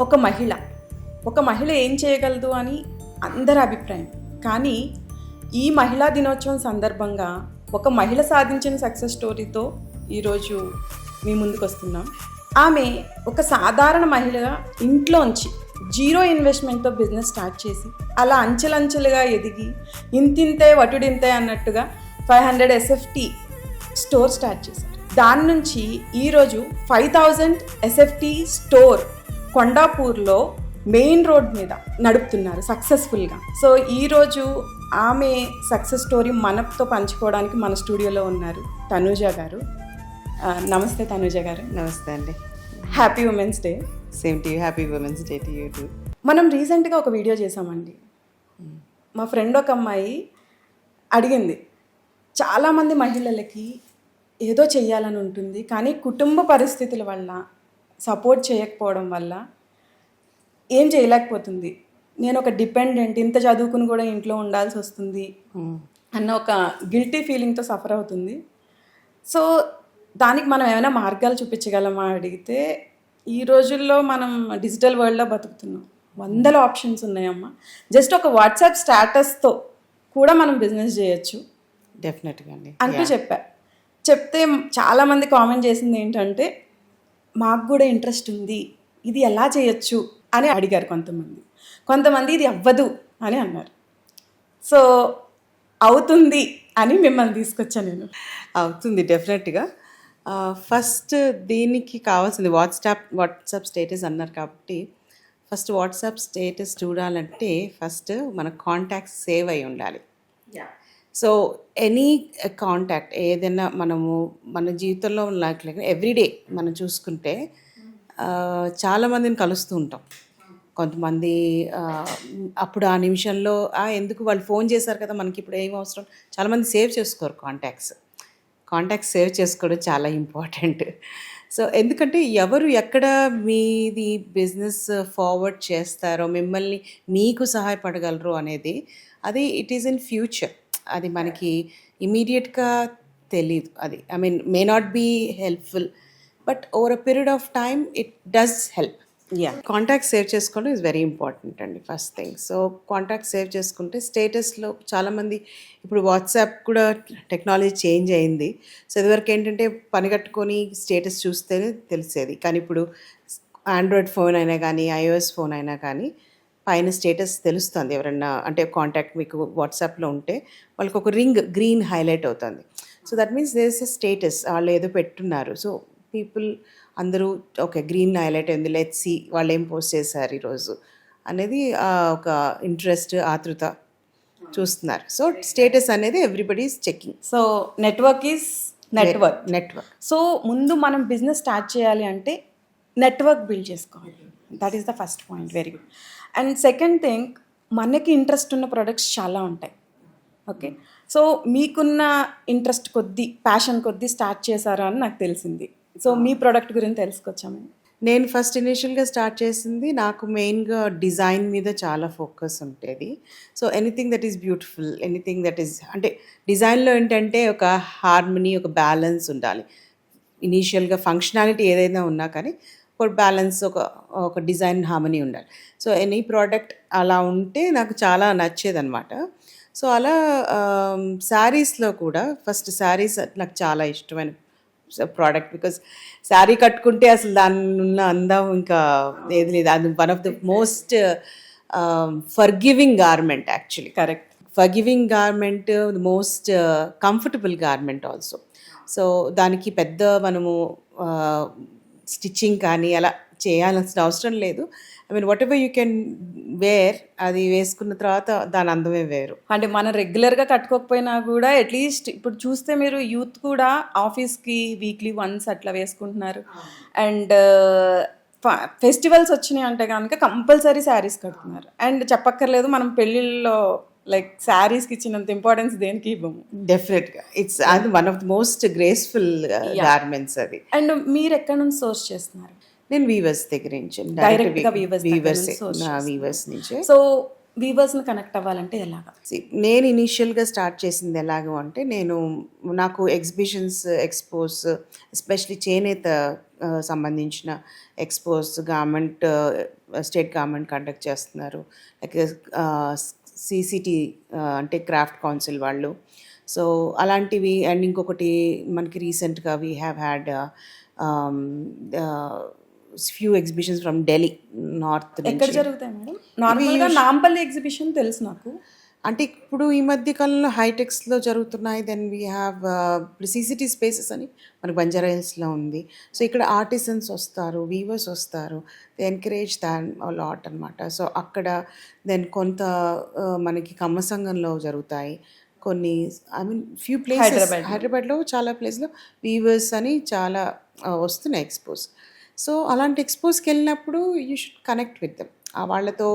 ఒక మహిళ. ఒక మహిళ ఏం చేయగలదు అని అందరి అభిప్రాయం. కానీ ఈ మహిళా దినోత్సవం సందర్భంగా ఒక మహిళ సాధించిన సక్సెస్ స్టోరీతో ఈరోజు మీ ముందుకు వస్తున్నాం ఆమె ఒక సాధారణ మహిళగా ఇంట్లోంచి జీరో ఇన్వెస్ట్మెంట్తో బిజినెస్ స్టార్ట్ చేసి అలా అంచెలంచెలుగా ఎదిగి ఇంతింతే వటుడింతే అన్నట్టుగా five hundred SFT store start చేశారు. దాని నుంచి ఈరోజు ఫైవ్ థౌజండ్ ఎస్ఎఫ్టీ స్టోర్ కొండాపూర్లో మెయిన్ రోడ్ మీద నడుపుతున్నారు సక్సెస్ఫుల్గా. సో ఈరోజు ఆమె సక్సెస్ స్టోరీ మనతో పంచుకోవడానికి మన స్టూడియోలో ఉన్నారు తనూజ గారు. నమస్తే తనూజ గారు. నమస్తే అండి. Happy women's day same to happy women's day to you too మనం రీసెంట్గా ఒక వీడియో చేసామండి. మా ఫ్రెండ్ ఒక అమ్మాయి అడిగింది చాలామంది మహిళలకి ఏదో చెయ్యాలని ఉంటుంది కానీ కుటుంబ పరిస్థితుల వల్ల సపోర్ట్ చేయకపోవడం వల్ల ఏం చేయలేకపోతుంది. నేను ఒక డిపెండెంట్ ఇంత చదువుకుని కూడా ఇంట్లో ఉండాల్సి వస్తుంది అన్న ఒక గిల్టీ ఫీలింగ్తో సఫర్ అవుతుంది. సో దానికి మనం ఏమైనా మార్గాలు చూపించగలమా అడిగితే ఈ రోజుల్లో మనం డిజిటల్ వరల్డ్లో బతుకుతున్నాం. వందల ఆప్షన్స్ ఉన్నాయమ్మా. జస్ట్ ఒక వాట్సాప్ స్టేటస్తో కూడా మనం బిజినెస్ చేయొచ్చు. డెఫినెట్గా అండి. అంటూ చెప్పా. చెప్తే చాలామంది కామెంట్ చేసింది ఏంటంటే మాకు కూడా ఇంట్రెస్ట్ ఉంది. ఇది ఎలా చేయొచ్చు? అని అడిగారు కొంతమంది. కొంతమంది ఇది అవ్వదు అని అన్నారు. సో అవుతుంది అని మిమ్మల్ని తీసుకొచ్చాను నేను. అవుతుంది డెఫినెట్గా. ఫస్ట్ దీనికి కావాల్సింది? వాట్సాప్ వాట్సాప్ స్టేటస్ అన్నారు కాబట్టి ఫస్ట్ వాట్సాప్ స్టేటస్ చూడాలంటే ఫస్ట్ మన కాంటాక్ట్స్ సేవ్ అయి ఉండాలి. సో ఎనీ కాంటాక్ట్ ఏదైనా మనము మన జీవితంలో లైక్ ఎవ్రీడే మనం చూసుకుంటే చాలామందిని కలుస్తూ ఉంటాం. కొంతమంది అప్పుడు ఆ నిమిషంలో ఎందుకు వాళ్ళు ఫోన్ చేశారు కదా మనకి ఇప్పుడు ఏం అవసరం? చాలామంది సేవ్ చేసుకోరు కాంటాక్ట్స్ కాంటాక్ట్స్ సేవ్ చేసుకోవడం చాలా ఇంపార్టెంట్ సో ఎందుకంటే ఎవరు ఎక్కడ మీది బిజినెస్ ఫార్వర్డ్ చేస్తారో మిమ్మల్ని మీకు సహాయపడగలరు అనేది అది ఇట్ ఈస్ ఇన్ ఫ్యూచర్ అది మనకి ఇమీడియట్గా తెలీదు. అది I mean may not be helpful but over a period of time it does help. Yeah. Contact save చేసుకోవడం ఇస్ వెరీ ఇంపార్టెంట్ అండి first thing. So contact save చేసుకుంటే స్టేటస్లో చాలామంది ఇప్పుడు వాట్సాప్ కూడా టెక్నాలజీ చేంజ్ అయింది. సో ఇదివరకు ఏంటంటే పని కట్టుకొని స్టేటస్ చూస్తేనే తెలిసేది. కానీ ఇప్పుడు ఆండ్రాయిడ్ ఫోన్ అయినా కానీ ఐఓఎస్ ఫోన్ అయినా కానీ పైన స్టేటస్ తెలుస్తుంది ఎవరన్నా అంటే కాంటాక్ట్ మీకు వాట్సాప్లో ఉంటే వాళ్ళకి ఒక రింగ్ గ్రీన్ హైలైట్ అవుతుంది. So that means there's a status వాళ్ళు ఏదో పెట్టున్నారు. సో పీపుల్ అందరూ ఓకే గ్రీన్ హైలైట్ అయింది లెట్ సి వాళ్ళు ఏం పోస్ట్ చేశారు ఈరోజు? అనేది ఒక ఇంట్రెస్ట్ ఆతృత చూస్తున్నారు. సో స్టేటస్ అనేది everybody checking so network is network network so ముందు మనం బిజినెస్ స్టార్ట్ చేయాలి అంటే నెట్వర్క్ బిల్డ్ చేసుకోవాలి. That is the first point very good and second thing మనకి ఇంట్రెస్ట్ ఉన్న ప్రొడక్ట్స్ చాలా ఉంటాయి. ఓకే. సో మీకున్న ఇంట్రెస్ట్ కొద్దీ ప్యాషన్ కొద్దీ స్టార్ట్ చేశారా అని నాకు తెలిసింది. సో మీ ప్రోడక్ట్ గురించి తెలుసుకొచ్చాము నేను ఫస్ట్ ఇనిషియల్గా స్టార్ట్ చేసింది నాకు మెయిన్గా డిజైన్ మీద చాలా ఫోకస్ ఉండేది. So anything that is beautiful anything that is అంటే డిజైన్లో ఏంటంటే ఒక హార్మనీ ఒక బ్యాలెన్స్ ఉండాలి. ఇనీషియల్గా ఫంక్షనాలిటీ ఏదైనా ఉన్నా కానీ ఒక బ్యాలెన్స్ ఒక ఒక డిజైన్ హార్మనీ ఉండాలి. సో ఎనీ ప్రోడక్ట్ అలా ఉంటే నాకు చాలా నచ్చేదన్నమాట. సో అలా శారీస్లో కూడా ఫస్ట్ శారీస్ నాకు చాలా ఇష్టమైన ప్రోడక్ట్ బికాస్ శారీ కట్టుకుంటే అసలు దాని ఉన్న అందం ఇంకా ఏది లేదు. అది one of the most forgiving garment actually. Correct. Forgiving garment the most comfortable garment also. So దానికి పెద్ద మనము స్టిచ్చింగ్ కానీ అలా చేయాల్సిన అవసరం లేదు. I mean whatever you can wear అది వేసుకున్న తర్వాత దాని అందమే వేరు. అంటే మనం రెగ్యులర్గా కట్టుకోకపోయినా కూడా అట్లీస్ట్ ఇప్పుడు చూస్తే మీరు యూత్ కూడా ఆఫీస్కి వీక్లీ వన్స్ అట్లా వేసుకుంటున్నారు. అండ్ ఫెస్టివల్స్ వచ్చినాయి అంటే కనుక కంపల్సరీ శారీస్ కడుతున్నారు. అండ్ చెప్పక్కర్లేదు మనం పెళ్ళిళ్ళలో లైక్ శారీస్కి ఇచ్చినంత ఇంపార్టెన్స్ దేనికి ఇవ్వము? డెఫినెట్గా ఇట్స్ అది one of the most graceful garments అది. అండ్ మీరు ఎక్కడ నుంచి సోర్స్ చేస్తున్నారు? నేను వీవర్స్ దగ్గర నుంచి దగ్గర వీవర్స్ నుంచి source వీవర్స్ నుంచి. సో వీవర్స్ని కనెక్ట్ అవ్వాలంటే ఎలాగా? నేను ఇనీషియల్గా స్టార్ట్ చేసింది ఎలాగో అంటే నేను నాకు ఎగ్జిబిషన్స్ ఎక్స్పోస్ ఎస్పెషలీ చేనేత సంబంధించిన expos government state government conduct చేస్తున్నారు. లైక్ సీసీటీ అంటే క్రాఫ్ట్ కౌన్సిల్ వాళ్ళు. సో అలాంటివి అండ్ ఇంకొకటి మనకి రీసెంట్గా we have had few exhibitions from Delhi north ఎక్కడ జరుగుతాయి మేడం? నార్మల్గా నాంపల్లి ఎగ్జిబిషన్ తెలుసు నాకు. అంటే ఇప్పుడు ఈ మధ్య కాలంలో హైటెక్స్లో జరుగుతున్నాయి దెన్ వీ హ్యావ్ ఇప్పుడు సీసీటీ స్పేసెస్ అని మనకి బంజారా హిల్స్లో ఉంది. సో ఇక్కడ ఆర్టిసన్స్ వస్తారు వీవర్స్ వస్తారు దే ఎంకరేజ్ దాన్ లాట్ అనమాట సో అక్కడ దెన్ కొంత uh, మనకి కమ్మ సంఘంలో జరుగుతాయి. కొన్ని ఐ మీన్ ఫ్యూ ప్లేసెస్ హైదరాబాద్లో. చాలా ప్లేస్లో వీవర్స్ అని చాలా uh, వస్తున్నాయి ఎక్స్పోస్ సో అలాంటి ఎక్స్పోస్కి వెళ్ళినప్పుడు you should connect with them వాళ్ళతో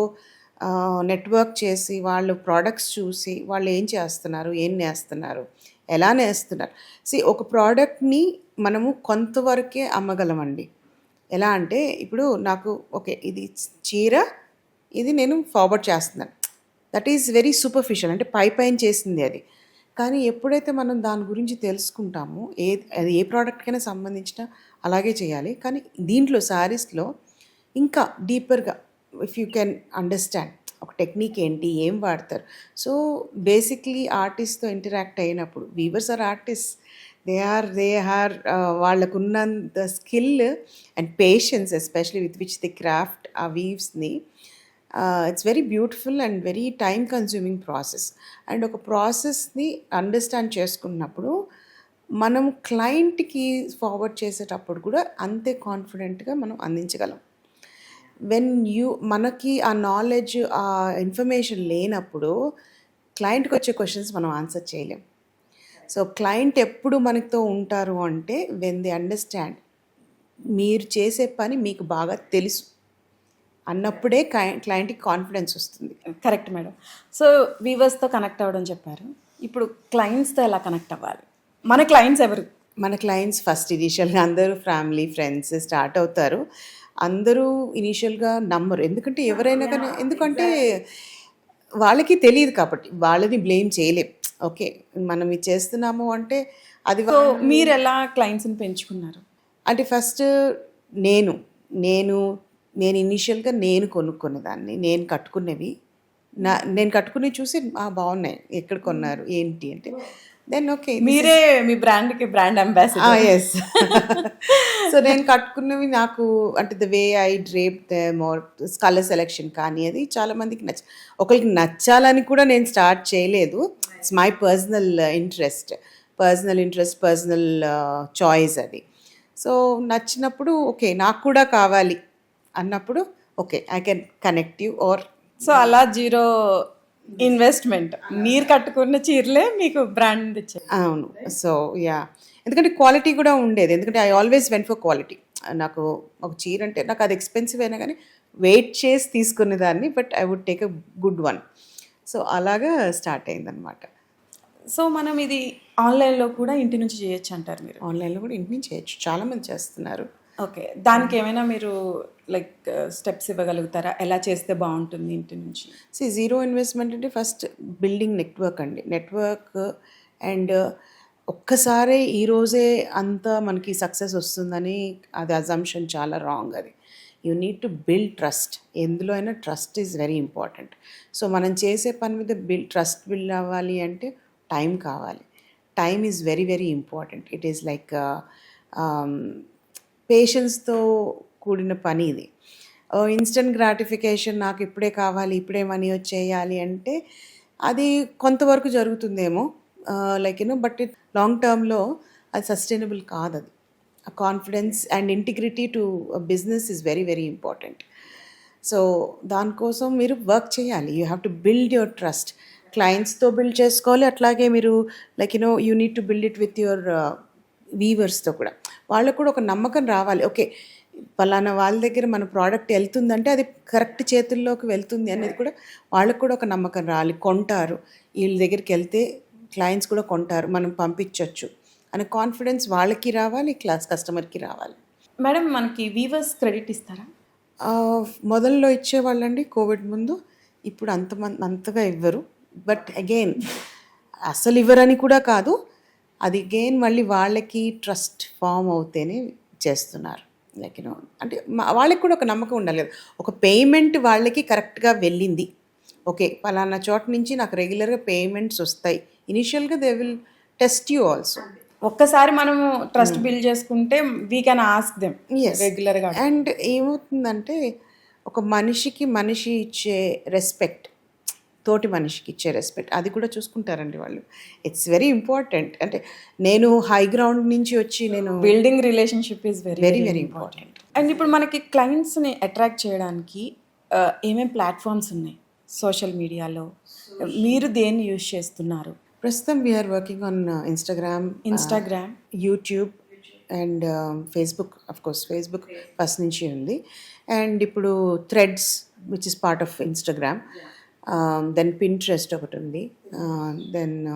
నెట్వర్క్ చేసి వాళ్ళు ప్రోడక్ట్స్ చూసి వాళ్ళు ఏం చేస్తున్నారు ఏం నేస్తున్నారు ఎలా నేస్తున్నారు. సి ఒక ప్రోడక్ట్ని మనము కొంతవరకే అమ్మగలమండి. ఎలా అంటే ఇప్పుడు నాకు ఓకే ఇది చీర ఇది నేను ఫార్వర్డ్ చేస్తున్నాను. దట్ ఈజ్ వెరీ సూపర్ఫిషియల్ అంటే పై పైన చేసింది అది. కానీ ఎప్పుడైతే మనం దాని గురించి తెలుసుకుంటామో ఏ అది ఏ ప్రోడక్ట్కైనా సంబంధించిన అలాగే చేయాలి. కానీ దీంట్లో శారీస్లో ఇంకా డీపర్గా ఇఫ్ యూ కెన్ అండర్స్టాండ్ ఒక టెక్నిక్ ఏంటి ఏం వాడతారు? సో బేసిక్లీ ఆర్టిస్ట్తో ఇంటరాక్ట్ అయినప్పుడు weavers or artist they are they are వాళ్ళకున్నంత skill and patience especially with which the craft ఆ వీవ్స్ని it's very beautiful and very time consuming process and ఒక ప్రాసెస్ని understand చేసుకున్నప్పుడు మనం క్లయింట్కి ఫార్వర్డ్ చేసేటప్పుడు కూడా అంతే కాన్ఫిడెంట్గా మనం అందించగలం. వెన్ యూ మనకి ఆ నాలెడ్జ్ ఆ ఇన్ఫర్మేషన్ లేనప్పుడు క్లయింట్కి వచ్చే క్వశ్చన్స్ మనం ఆన్సర్ చేయలేం. సో క్లయింట్ ఎప్పుడు మనతో ఉంటారు అంటే వెన్ దే అండర్స్టాండ్ మీరు చేసే పని మీకు బాగా తెలుసు అన్నప్పుడే క్లయింట్కి కాన్ఫిడెన్స్ వస్తుంది. కరెక్ట్ మేడం సో వీవర్స్తో కనెక్ట్ అవ్వడం చెప్పారు. ఇప్పుడు క్లయింట్స్తో ఎలా కనెక్ట్ అవ్వాలి? మన క్లయింట్స్ ఎవరు? మన క్లయింట్స్ ఫస్ట్ ఇనీషియల్గా అందరూ ఫ్యామిలీ ఫ్రెండ్స్ స్టార్ట్ అవుతారు. అందరూ ఇనీషియల్గా నమ్మరు. ఎందుకంటే ఎవరైనా కానీ ఎందుకంటే వాళ్ళకి తెలియదు కాబట్టి. వాళ్ళని బ్లేమ్ చేయలేం. ఓకే. మనం ఇది చేస్తున్నాము అంటే అది మీరు ఎలా క్లయింట్స్ని పెంచుకున్నారు? అంటే ఫస్ట్ నేను నేను నేను ఇనీషియల్గా నేను కొనుక్కునేదాన్ని. నేను కట్టుకునేవి. నా నేను కట్టుకుని చూసి "ఆ, బాగున్నాయి. ఎక్కడ కొన్నారు? ఏంటి? అంటే దెన్ ఓకే మీరే మీ బ్రాండ్కి బ్రాండ్ అంబాసిడర్. ఎస్ సో నేను కట్టుకున్నవి నాకు అంటే the way I drape them are colour selection కానీ అది చాలా మందికి నచ్చ ఒకరికి నచ్చాలని కూడా నేను స్టార్ట్ చేయలేదు. It's my personal interest personal interest personal choice అది. సో నచ్చినప్పుడు ఓకే నాకు కూడా కావాలి అన్నప్పుడు okay I can connect you or so అలా జీరో ఇన్వెస్ట్మెంట్. మీరు కట్టుకున్న చీరలే మీకు బ్రాండ్ అవును. సో యా ఎందుకంటే క్వాలిటీ కూడా ఉండేది. ఎందుకంటే I always went for quality నాకు ఒక చీర అంటే నాకు అది ఎక్స్పెన్సివ్ అయినా కానీ వెయిట్ చేసి తీసుకునేదాన్ని but I would take a good one so అలాగా స్టార్ట్ అయిందనమాట సో మనం ఇది ఆన్లైన్లో కూడా ఇంటి నుంచి చేయొచ్చు అంటారు మీరు? ఆన్లైన్లో కూడా ఇంటి నుంచి చేయొచ్చు. చాలామంది చేస్తున్నారు. ఓకే. దానికి ఏమైనా మీరు లైక్ స్టెప్స్ ఇవ్వగలుగుతారా? ఎలా చేస్తే బాగుంటుంది ఇంటి నుంచి? సి జీరో ఇన్వెస్ట్మెంట్ అంటే ఫస్ట్ బిల్డింగ్ నెట్వర్క్ అండి. నెట్వర్క్ అండ్ ఒక్కసారే ఈరోజే అంతా మనకి సక్సెస్ వస్తుందని అది అజంప్షన్ చాలా రాంగ్ అది. You need to build trust ఎందులో అయినా trust is very important so మనం చేసే పని మీద బిల్ ట్రస్ట్ బిల్డ్ అవ్వాలి అంటే టైం కావాలి. Time is very very important it is like పేషెన్స్తో కూడిన పని ఇది. ఇన్స్టెంట్ గ్రాటిఫికేషన్ నాకు ఇప్పుడే కావాలి ఇప్పుడే మనీ వచ్చేయాలి అంటే అది కొంతవరకు జరుగుతుందేమో like you know but it long టర్మ్లో అది సస్టైనబుల్ కాదు అది confidence and integrity to business is very very important. So దానికోసం మీరు వర్క్ చేయాలి. You have to build your trust. క్లయింట్స్తో build చేసుకోవాలి. అట్లాగే మీరు like you know you need to build it with your వీవర్స్తో కూడా. వాళ్ళకు కూడా ఒక నమ్మకం రావాలి. ఓకే పలానా వాళ్ళ దగ్గర మన ప్రోడక్ట్ వెళ్తుందంటే అది కరెక్ట్ చేతుల్లోకి వెళ్తుంది అనేది కూడా వాళ్ళకు కూడా ఒక నమ్మకం రావాలి. కొంటారు. వీళ్ళ దగ్గరికి వెళ్తే క్లయింట్స్ కూడా కొంటారు. మనం పంపించవచ్చు అనే కాన్ఫిడెన్స్ వాళ్ళకి రావాలి క్లాస్ కస్టమర్కి రావాలి. మేడం మనకి వీవర్స్ క్రెడిట్ ఇస్తారా? మొదల్లో ఇచ్చేవాళ్ళండి. కోవిడ్ ముందు. ఇప్పుడు అంతమంది అంతగా ఇవ్వరు. బట్ అగైన్ అసలు ఇవ్వరని కూడా కాదు. అది అగైన్ మళ్ళీ వాళ్ళకి ట్రస్ట్ ఫామ్ అవుతేనే చేస్తున్నారు. లైక్ యూనో అంటే వాళ్ళకి కూడా ఒక నమ్మకం ఉండాలి కదా. ఒక పేమెంట్ వాళ్ళకి కరెక్ట్గా వెళ్ళింది. ఓకే పలానా చోట నుంచి నాకు రెగ్యులర్గా పేమెంట్స్ వస్తాయి. ఇనిషియల్గా they will test you also ఒక్కసారి మనము ట్రస్ట్ బిల్డ్ చేసుకుంటే we can ask them Yes. రెగ్యులర్గా. అండ్ ఏమవుతుందంటే ఒక మనిషికి మనిషి ఇచ్చే రెస్పెక్ట్ తోటి మనిషికి ఇచ్చే రెస్పెక్ట్ అది కూడా చూసుకుంటారండి వాళ్ళు. ఇట్స్ వెరీ ఇంపార్టెంట్ అంటే నేను హై గ్రౌండ్ నుంచి వచ్చి నేను building relationship is very very very important and ఇప్పుడు మనకి క్లయింట్స్ని అట్రాక్ట్ చేయడానికి ఆ, ఏమేం ప్లాట్ఫామ్స్ ఉన్నాయి? సోషల్ మీడియాలో మీరు దేన్ని యూజ్ చేస్తున్నారు? ప్రస్తుతం we're working on Instagram Instagram YouTube and Facebook course Facebook first నుంచి ఉంది. అండ్ ఇప్పుడు threads which is part of Instagram then Pinterest ఒకటి ఉంది. Then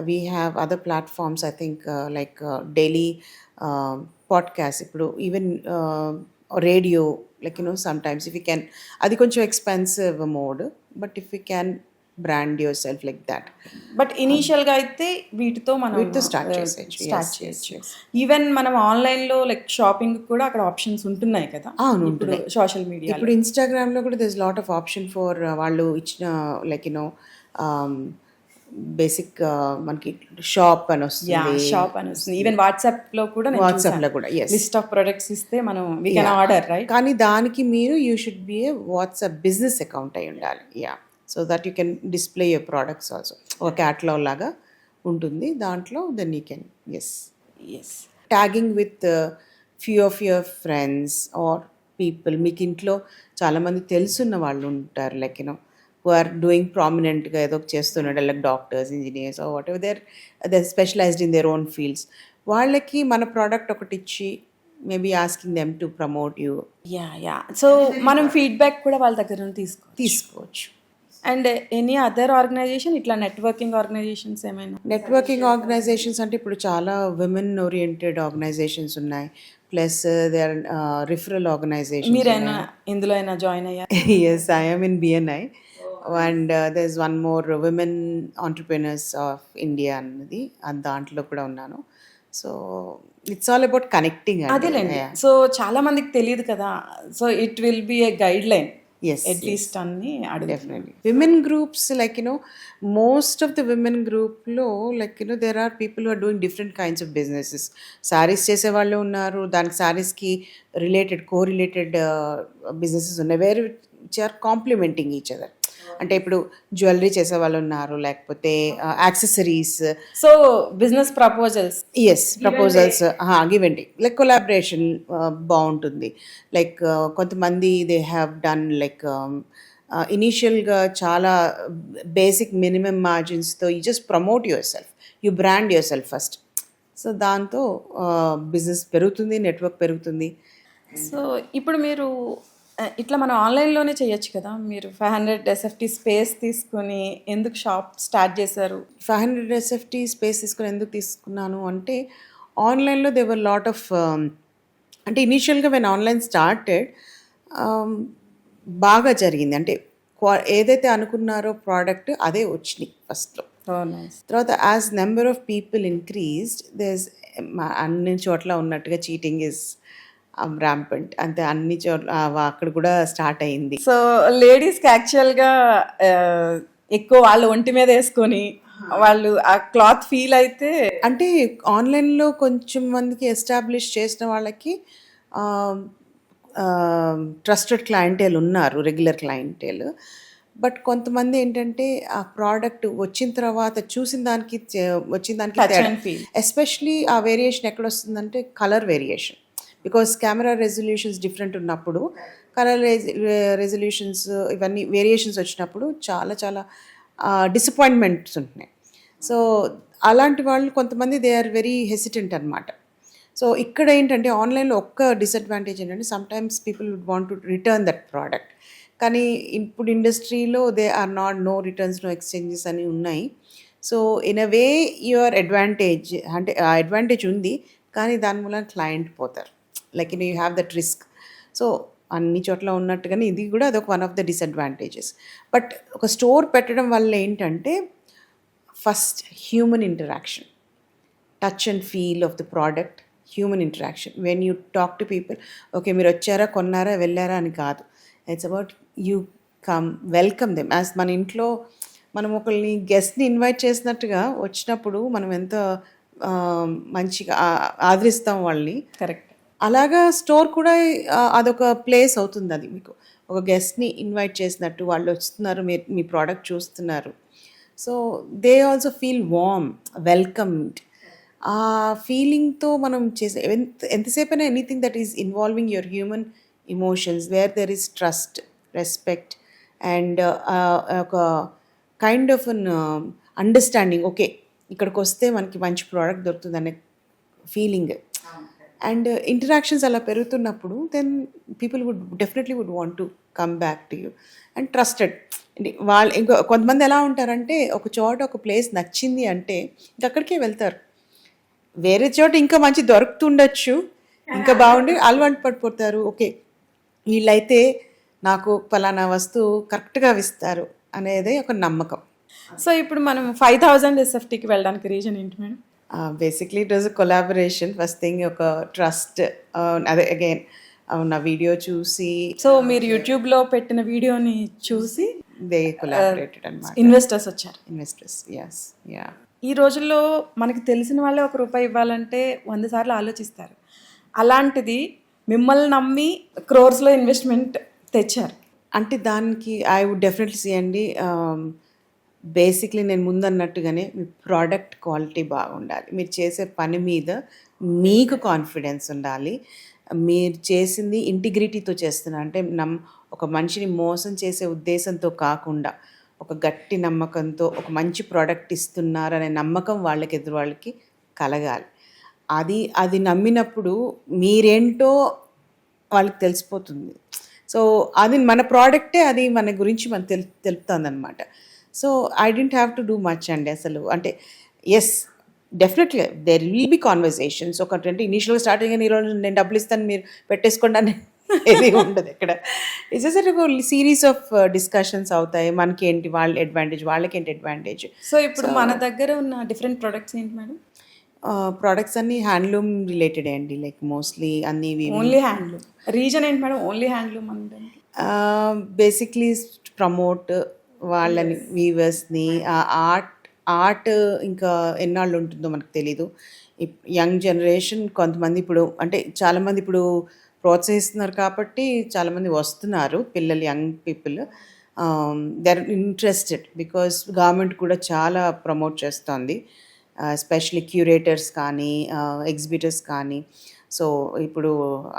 we have other platforms I think like daily podcast ఇప్పుడు even radio like you know sometimes if you can అది కొంచెం expensive mode but if you can brand yourself like that but ఇనీషియల్గా అయితే వీటితో మనం వీటితో start చేసేయచ్చు. Start చేయొచ్చు. ఈవెన్ మనం ఆన్లైన్లో లైక్ షాపింగ్ కూడా అక్కడ ఆప్షన్స్ ఉంటున్నాయి కదా? అవును, ఇప్పుడు సోషల్ మీడియా ఇప్పుడు ఇన్స్టాగ్రామ్లో కూడా this lot of option for వాళ్ళు ఇచ్చిన లైక్ యూనో బేసిక్ మనకి షాప్ అని వస్తుంది. షాప్ అని వస్తుంది. ఈవెన్ వాట్సాప్లో కూడా వాట్సాప్లో కూడా లిస్ట్ ఆఫ్ ప్రొడక్ట్స్ ఇస్తే మనం వీ కెన్ ఆర్డర్ రైట్ కానీ దానికి మీరు you should be a WhatsApp business account అయి ఉండాలి. Yeah so that you can display your products also. ఒక క్యాట్లాగ్ లాగా ఉంటుంది. దాంట్లో then you can yes yes tagging with few of your friends or people మీకు ఇంట్లో చాలామంది తెలుసున్న వాళ్ళు ఉంటారు. Like you know who are doing ప్రామినెంట్గా ఏదో చేస్తున్నాడు like doctors engineers whatever there their specialised in their own fields వాళ్ళకి మన ప్రోడక్ట్ ఒకటి ఇచ్చి maybe asking them to promote you yeah yeah so మనం ఫీడ్బ్యాక్ కూడా వాళ్ళ దగ్గర తీసుకో తీసుకోవచ్చు. అండ్ ఎనీ అదర్ ఆర్గనైజేషన్ ఇట్లా నెట్వర్కింగ్ ఆర్గనైజేషన్స్ ఏమైనా? నెట్వర్కింగ్ ఆర్గనైజేషన్స్ అంటే ఇప్పుడు చాలా విమెన్ ఓరియంటెడ్ ఆర్గనైజేషన్స్ ఉన్నాయి. Plus they are referral organisation మీరైనా ఇందులో అయినా join yes, I am in BNI. And uh, there's one more women entrepreneurs of India అన్నది. దాంట్లో కూడా ఉన్నాను. So it's all about connecting అదేలేండి. సో చాలా మందికి తెలియదు కదా. So it will be a guidelines at least అన్ని definitely women groups like you know most of the women గ్రూప్లో like you know there are people are doing different kinds of businesses saris చేసే వాళ్ళు ఉన్నారు. దానికి శారీస్కి related కో related businesses ఉన్నాయి. వేరే which are complementing each other. అంటే ఇప్పుడు జ్యువెలరీ చేసే వాళ్ళు ఉన్నారు లేకపోతే accessories. So business proposals yes proposals గివండి like collaboration బాగుంటుంది. లైక్ కొంతమంది దే హ్యావ్ డన్ లైక్ ఇనీషియల్గా చాలా basic minimum మార్జిన్స్తో you just promote yourself you brand yourself first so దాంతో బిజినెస్ పెరుగుతుంది నెట్వర్క్ పెరుగుతుంది. సో ఇప్పుడు మీరు ఇట్లా మనం ఆన్లైన్లోనే చేయొచ్చు కదా. మీరు ఫైవ్ హండ్రెడ్ ఎస్ఎఫ్టీ స్పేస్ తీసుకొని ఎందుకు షాప్ స్టార్ట్ చేశారు? ఫైవ్ హండ్రెడ్ ఎస్ఎఫ్టీ స్పేస్ తీసుకుని ఎందుకు తీసుకున్నాను అంటే ఆన్లైన్లో దేవర్ లాట్ ఆఫ్ అంటే ఇనీషియల్గా వెన్ ఆన్లైన్ స్టార్టెడ్ బాగా జరిగింది. అంటే ఏదైతే అనుకున్నారో ప్రోడక్ట్ అదే వచ్చినాయి ఫస్ట్లో తర్వాత as number of people increased these అన్ని చోట్ల ఉన్నట్టుగా చీటింగ్ ఇస్ ర్యాంపెంట్ అంతే అన్ని చోట్ల అక్కడ కూడా స్టార్ట్ అయింది. సో లేడీస్కి యాక్చువల్గా ఎక్కువ వాళ్ళ ఒంటి మీద వేసుకొని వాళ్ళు ఆ క్లాత్ ఫీల్ అయితే అంటే ఆన్లైన్లో కొంచెం మందికి ఎస్టాబ్లిష్ చేసిన వాళ్ళకి ట్రస్టెడ్ క్లయింటేల్ ఉన్నారు రెగ్యులర్ క్లయింటేల్ బట్ కొంతమంది ఏంటంటే ఆ ప్రోడక్ట్ వచ్చిన తర్వాత చూసిన దానికి వచ్చిన దానికి. ఎస్పెషలీ ఆ వేరియేషన్ ఎక్కడ వస్తుందంటే colour variation because camera resolutions different ఉన్నప్పుడు కలర్ రెజల్యూషన్స్ ఇవన్నీ వేరియేషన్స్ వచ్చినప్పుడు చాలా చాలా డిసప్పాయింట్మెంట్స్ ఉంటున్నాయి. సో అలాంటి వాళ్ళు కొంతమంది దే ఆర్ వెరీ హెసిటెంట్ అనమాట సో ఇక్కడ ఏంటంటే ఆన్లైన్లో ఒక్క డిసడ్వాంటేజ్ ఏంటంటే sometimes people would want to return that product కానీ ఇప్పుడు ఇండస్ట్రీలో they are not no returns no exchanges అని ఉన్నాయి. So in a way your advantage అంటే అడ్వాంటేజ్ ఉంది. కానీ దాని మూలన క్లయింట్ పోతారు. Like you have that risk so అన్ని చోట్ల ఉన్నట్టుగానే ఇది కూడా అదొక one of the disadvantages but ఒక స్టోర్ పెట్టడం వల్ల ఏంటంటే first human interaction touch and feel of the product human interaction when you talk to people okay మీరు వచ్చారా కొన్నారా వెళ్ళారా అని కాదు. It's about you come welcome them as మన ఇంట్లో మనం ఒకరిని గెస్ట్ని ఇన్వైట్ చేసినట్టుగా వచ్చినప్పుడు మనం ఎంత మంచిగా ఆదరిస్తాం వాళ్ళని. కరెక్ట్ అలాగా స్టోర్ కూడా అదొక ప్లేస్ అవుతుంది అది మీకు. ఒక గెస్ట్ని ఇన్వైట్ చేసినట్టు వాళ్ళు వస్తున్నారు మీరు మీ ప్రోడక్ట్ చూస్తున్నారు. So they also feel warm welcomed. ఆ ఫీలింగ్తో మనం చేసే ఎంత ఎంతసేపైనా anything that is involving your human emotions where there is trust respect and ఒక kind of an understanding. Okay ఇక్కడికి వస్తే మనకి మంచి ప్రోడక్ట్ దొరుకుతుంది అనే ఫీలింగ్ అండ్ ఇంటరాక్షన్స్ అలా పెరుగుతున్నప్పుడు then people would definitely would want to come back to you and trusted వాళ్ళు ఇంకో కొంతమంది ఎలా ఉంటారంటే ఒక చోట ఒక ప్లేస్ నచ్చింది అంటే ఇంక అక్కడికే వెళ్తారు. వేరే చోట ఇంకా మంచి దొరుకుతుండొచ్చు. ఇంకా బాగుండి అలవాటు పడిపోతారు. ఓకే వీళ్ళైతే నాకు ఫలానా వస్తువు కరెక్ట్గా ఇస్తారు అనేది ఒక నమ్మకం. సో ఇప్పుడు మనం ఫైవ్ థౌజండ్ ఎస్ఎఫ్టీకి వెళ్ళడానికి రీజన్ ఏంటి madam? Basically it was collaboration first thing ఒక ట్రస్ట్ అదే అగైన్ నా వీడియో చూసి సో మీరు యూట్యూబ్లో పెట్టిన వీడియోని చూసి దే కొలాబరేటెడ్ అనమాట ఇన్వెస్టర్స్ వచ్చారు. ఇన్వెస్టర్స్ ఎస్ యా ఈ రోజుల్లో మనకి తెలిసిన వాళ్ళే ఒక రూపాయి ఇవ్వాలంటే వంద సార్లు ఆలోచిస్తారు. అలాంటిది మిమ్మల్ని నమ్మి క్రోర్స్లో ఇన్వెస్ట్మెంట్ తెచ్చారు. అంటే దానికి ఐ వుడ్ డెఫినెట్లీ సీ అండి బేసిక్లీ నేను ముందు అన్నట్టుగానే మీ ప్రోడక్ట్ క్వాలిటీ బాగుండాలి. మీరు చేసే పని మీద మీకు కాన్ఫిడెన్స్ ఉండాలి. మీరు చేసింది ఇంటిగ్రిటీతో చేస్తున్నా అంటే నమ్ ఒక మనిషిని మోసం చేసే ఉద్దేశంతో కాకుండా ఒక గట్టి నమ్మకంతో ఒక మంచి ప్రోడక్ట్ ఇస్తున్నారనే నమ్మకం వాళ్ళకి ఎదురు వాళ్ళకి కలగాలి. అది అది నమ్మినప్పుడు మీరేంటో వాళ్ళకి తెలిసిపోతుంది. సో అది మన ప్రోడక్టే అది మన గురించి మనం తెలు తెలుపుతుంది అనమాట so I don't have to do much అండి అసలు. అంటే yes definitely there will be conversations ఒక అంటే ఇనీషియల్గా స్టార్టింగ్ ఈరోజు నేను డబ్బులు ఇస్తాను మీరు పెట్టేసుకోండి అని ఏది ఉండదు ఇక్కడ. ఇట్స్ ఒక సిరీస్ ఆఫ్ డిస్కషన్స్ అవుతాయి. మనకి ఏంటి వాళ్ళ అడ్వాంటేజ్ వాళ్ళకి ఏంటి అడ్వాంటేజ్ సో ఇప్పుడు మన దగ్గర ఉన్న డిఫరెంట్ ప్రొడక్ట్స్ ఏంటి మేడం ప్రోడక్ట్స్ అన్ని హ్యాండ్లూమ్ రిలేటెడ్ అండి. లైక్ మోస్ట్లీ అన్ని ఓన్లీ హ్యాండ్లూమ్ రీజన్ ఏంటి మేడం ఓన్లీ హ్యాండ్లూమ్ అంటే బేసిక్లీ ప్రమోట్ వాళ్ళని వీవర్స్ని ఆర్ట్ ఆర్ట్ ఇంకా ఎన్నాళ్ళు ఉంటుందో మనకు తెలీదు. యంగ్ జనరేషన్ కొంతమంది ఇప్పుడు అంటే చాలామంది ఇప్పుడు ప్రోత్సహిస్తున్నారు కాబట్టి చాలామంది వస్తున్నారు పిల్లలు young people. They are interested because government కూడా చాలా ప్రమోట్ చేస్తోంది. ఎస్పెషలీ క్యూరేటర్స్ కానీ ఎగ్జిబిటర్స్ కానీ. సో ఇప్పుడు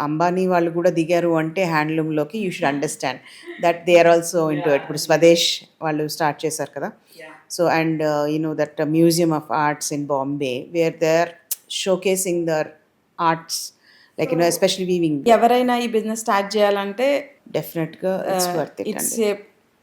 అంబానీ వాళ్ళు కూడా దిగారు అంటే హ్యాండ్లూమ్లోకి you should understand that they are also into ఇప్పుడు స్వదేశ్ వాళ్ళు స్టార్ట్ చేశారు కదా. So and you know that museum of arts in Bombay where they are showcasing their arts like you know especially weaving ఎవరైనా ఈ బిజినెస్ స్టార్ట్ చేయాలంటే డెఫినెట్గా it's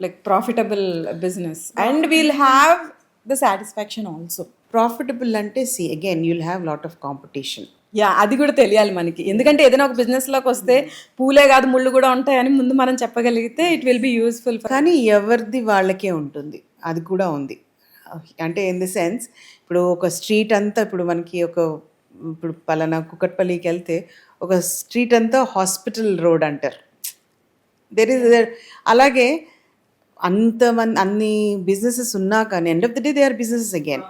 like profitable business and. We'll have the satisfaction also profitable అంటే see again you'll have lot of competition yeah అది కూడా తెలియాలి మనకి. ఎందుకంటే ఏదైనా ఒక బిజినెస్లోకి వస్తే పూలే కాదు ముళ్ళు కూడా ఉంటాయని ముందు మనం చెప్పగలిగితే ఇట్ విల్ బి యూస్ఫుల్ కానీ ఎవరిది వాళ్ళకే ఉంటుంది. అది కూడా ఉంది. అంటే ఇన్ ది సెన్స్ ఇప్పుడు ఒక స్ట్రీట్ అంతా ఇప్పుడు మనకి ఒక ఇప్పుడు పలానా కుక్కట్పల్లికి వెళ్తే ఒక స్ట్రీట్ అంతా హాస్పిటల్ రోడ్ అంటారు. దెర్ ఇస్ అలాగే అంతమంది అన్ని బిజినెసెస్ ఉన్నా కానీ end of the day they are businesses again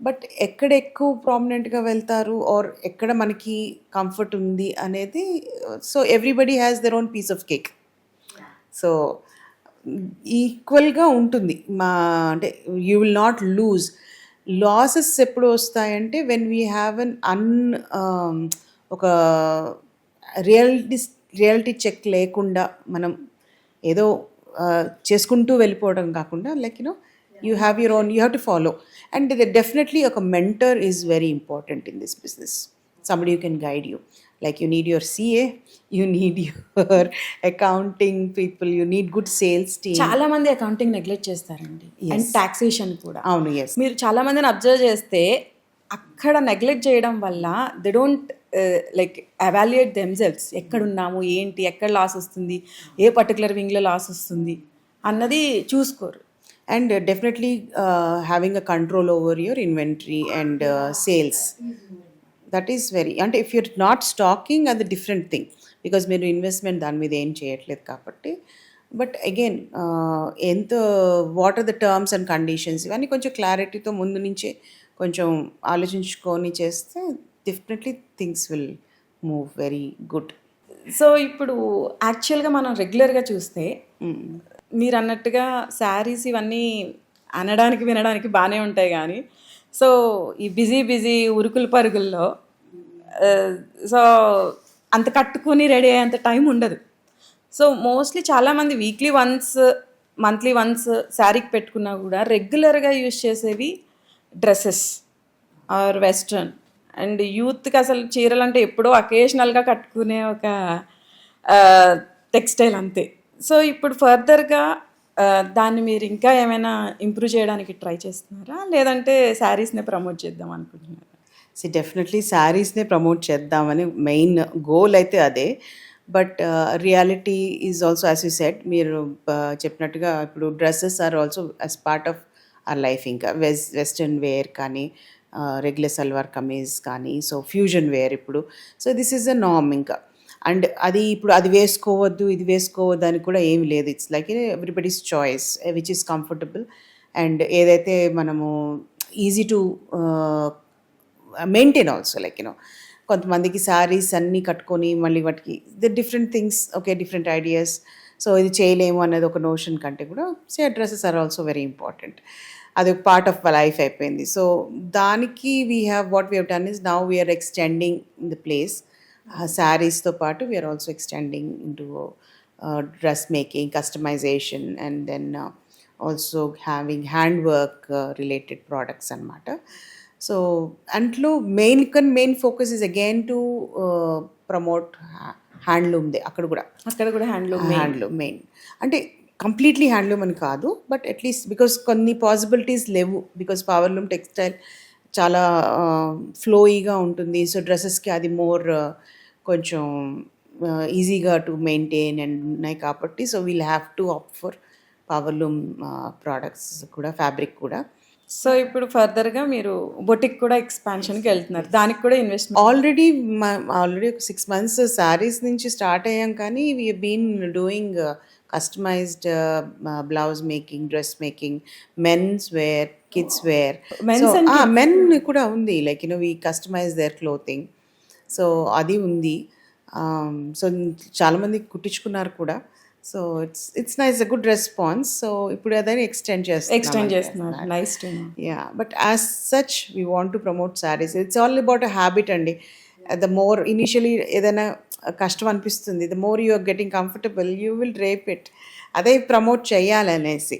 but ఎక్కడ ఎక్కువ ప్రామినెంట్గా వెళ్తారు? ఆర్ ఎక్కడ మనకి కంఫర్ట్ ఉంది అనేది so everybody has their own piece of cake so ఈక్వల్గా ఉంటుంది. మా అంటే you will not lose losses ఎప్పుడు వస్తాయంటే when we have an an ఒక రియాలిటీ రియాలిటీ చెక్ లేకుండా మనం ఏదో uh, చేసుకుంటూ వెళ్ళిపోవడం కాకుండా like you know you have your own you have to follow and definitely ఒక mentor is very important in this business somebody who can guide you. Like you need your ca you need your accounting people you need good sales team. చాలా మంది accounting neglect చేస్తారండి. And taxation కూడా. అవును yes మీరు చాలా మందిని observe చేస్తే అక్కడ నెగ్లెక్ట్ చేయడం వల్ల they don't like evaluate themselves ఎక్కడున్నాము ఏంటి ఎక్కడ లాస్ వస్తుంది ఏ పర్టికులర్ వింగ్లో లాస్ వస్తుంది అన్నది చూసుకోరు. And uh, definitely uh, having a control over your inventory and uh, sales. That is very అంటే ఇఫ్ యూర్ నాట్ స్టాకింగ్ అది డిఫరెంట్ థింగ్ బికాజ్ మీరు investment దాని మీద ఏం చేయట్లేదు కాబట్టి. బట్ అగైన్ ఎంత what are the terms and conditions ఇవన్నీ కొంచెం క్లారిటీతో ముందు నుంచే కొంచెం ఆలోచించుకొని చేస్తే definitely things will move very good so ఇప్పుడు యాక్చువల్గా మనం రెగ్యులర్గా చూస్తే మీరు అన్నట్టుగా శారీస్ ఇవన్నీ అనడానికి వినడానికి బాగానే ఉంటాయి కానీ సో ఈ బిజీ బిజీ ఉరుకుల పరుగుల్లో సో అంత కట్టుకొని రెడీ అయ్యేంత టైం ఉండదు. సో మోస్ట్లీ చాలామంది వీక్లీ వన్స్ మంత్లీ వన్స్ శారీకి పెట్టుకున్నా కూడా రెగ్యులర్గా యూజ్ చేసేవి డ్రెస్సెస్ ఆర్ వెస్ట్రన్. అండ్ యూత్కి అసలు చీరలు అంటే ఎప్పుడో అకేషనల్గా కట్టుకునే ఒక టెక్స్టైల్ అంతే. సో ఇప్పుడు ఫర్దర్గా దాన్ని మీరు ఇంకా ఏమైనా ఇంప్రూవ్ చేయడానికి ట్రై చేస్తున్నారా? లేదంటే శారీస్నే ప్రమోట్ చేద్దాం అనుకుంటున్నారా? సి డెఫినెట్లీ శారీస్నే ప్రమోట్ చేద్దామని మెయిన్ గోల్ అయితే అదే. But reality is also as you said మీరు చెప్పినట్టుగా ఇప్పుడు dresses are also as part of our life ఇంకా. వెస్ వెస్ట్రన్ వేర్ కానీ రెగ్యులర్ సల్వార్ కమీజ్ కానీ సో ఫ్యూజన్ వేర్ ఇప్పుడు. సో దిస్ ఈజ్ అ నామ్ ఇంకా. అండ్ అది ఇప్పుడు అది వేసుకోవద్దు ఇది వేసుకోవద్దు అని కూడా ఏమి లేదు. It's like everybody's choice which is comfortable and ఏదైతే మనము easy to maintain also like you know కొంతమందికి శారీస్ అన్నీ కట్టుకొని మళ్ళీ వాటికి the different things okay different ideas so ఇది చేయలేము అనేది ఒక నోషన్ కంటే కూడా say dresses are also very important అది ఒక పార్ట్ ఆఫ్ లైఫ్ అయిపోయింది. సో దానికి we have what we done is now we are extending in the place శారీస్తో పాటు we are also extending in to dress making customization and then also having hand work related products అనమాట so అంట్లో main కన్ main focus is again to promote హ్యాండ్లూమ్దే అక్కడ కూడా. అక్కడ కూడా handloom handloom main అంటే completely handloom అని కాదు బట్ అట్లీస్ట్ బికాస్ కొన్ని పాసిబిలిటీస్ లేవు బికాస్ పవర్లూమ్ టెక్స్టైల్ చాలా ఫ్లోయిగా ఉంటుంది. సో డ్రెస్సెస్కి అది మోర్ కొంచెం ఈజీగా టు మెయింటైన్ అండ్ ఉన్నాయి కాబట్టి so we'll have to opt for powerloom products కూడా ఫ్యాబ్రిక్ కూడా. సో ఇప్పుడు ఫర్దర్గా మీరు బొటిక్ కూడా ఎక్స్పాన్షన్కి వెళ్తున్నారు. దానికి కూడా ఇన్వెస్ట్మెంట్ ఆల్రెడీ ఆల్రెడీ ఒక సిక్స్ మంత్స్ శారీస్ నుంచి స్టార్ట్ అయ్యాం కానీ we been doing customized blouse making dress making men's wear kids wear Men's and men కూడా ఉంది. Like you know we customize their clothing so అది ఉంది. సో చాలామంది కుట్టించుకున్నారు కూడా. So it's it's nice a good response so ఇప్పుడు అదని extend చేస్తాం ఎక్స్టెండ్ చేస్తున్నారు. Nice too yeah but as such we want to promote saris it's all about a habit అండి. ద మోర్ ఇనిషియలీ ఏదైనా కష్టం అనిపిస్తుంది the more you are getting comfortable you will reap it అదే promote చేయాలనేసి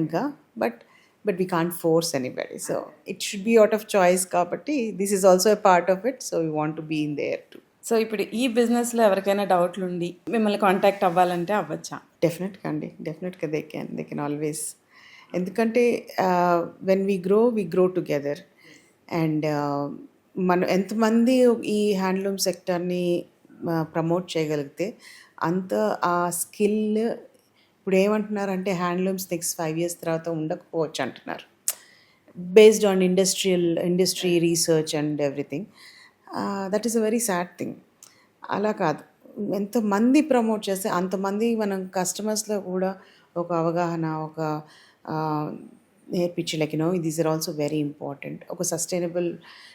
ఇంకా. But but we can't force anybody so it should be out of choice కాబట్టి this is also a part of it so we want to be in there too so ఇప్పుడు ఈ బిజినెస్లో ఎవరికైనా డౌట్లు ఉండి మిమ్మల్ని కాంటాక్ట్ అవ్వాలంటే అవ్వచ్చా? డెఫినెట్గా అండి. డెఫినెట్గా they can they can always ఎందుకంటే when we grow we grow together and మనం ఎంతమంది ఈ హ్యాండ్లూమ్ సెక్టర్ని ప్రమోట్ చేయగలిగితే అంత ఆ స్కిల్ ఇప్పుడు ఏమంటున్నారంటే హ్యాండ్లూమ్స్ నెక్స్ట్ ఫైవ్ ఇయర్స్ తర్వాత ఉండకపోవచ్చు అంటున్నారు. Based on industrial industry research and everything. That is a very sad thing. అలా కాదు. ఎంతమంది ప్రమోట్ చేస్తే అంతమంది మనం కస్టమర్స్లో కూడా ఒక అవగాహన ఒక నేర్పించి no these are also very important. ఒక సస్టైనబుల్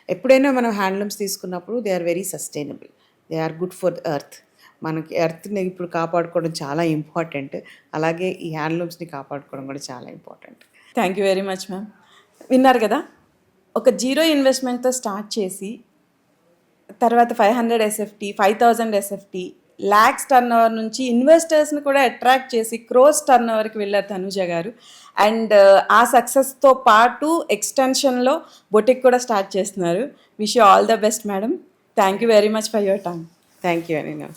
ఎప్పుడైనా మనం హ్యాండ్లూమ్స్ తీసుకున్నప్పుడు they are very sustainable. They are good for earth. మనకి ఎర్త్ని ఇప్పుడు కాపాడుకోవడం చాలా ఇంపార్టెంట్. అలాగే ఈ హ్యాండ్లూమ్స్ని కాపాడుకోవడం కూడా చాలా important. Thank you very much ma'am విన్నారు కదా? ఒక జీరో ఇన్వెస్ట్మెంట్తో స్టార్ట్ చేసి తర్వాత five hundred SFT five thousand SFT lakhs turn over నుంచి ఇన్వెస్టర్స్ని కూడా అట్రాక్ట్ చేసి క్రోస్ టర్న్ ఓవర్కి వెళ్ళారు తనుజ గారు. అండ్ ఆ సక్సెస్తో పాటు ఎక్స్టెన్షన్లో బొటిక్ కూడా స్టార్ట్ చేస్తున్నారు. Wish you all the best madam Thank you very much for your time. Thank you, Anina.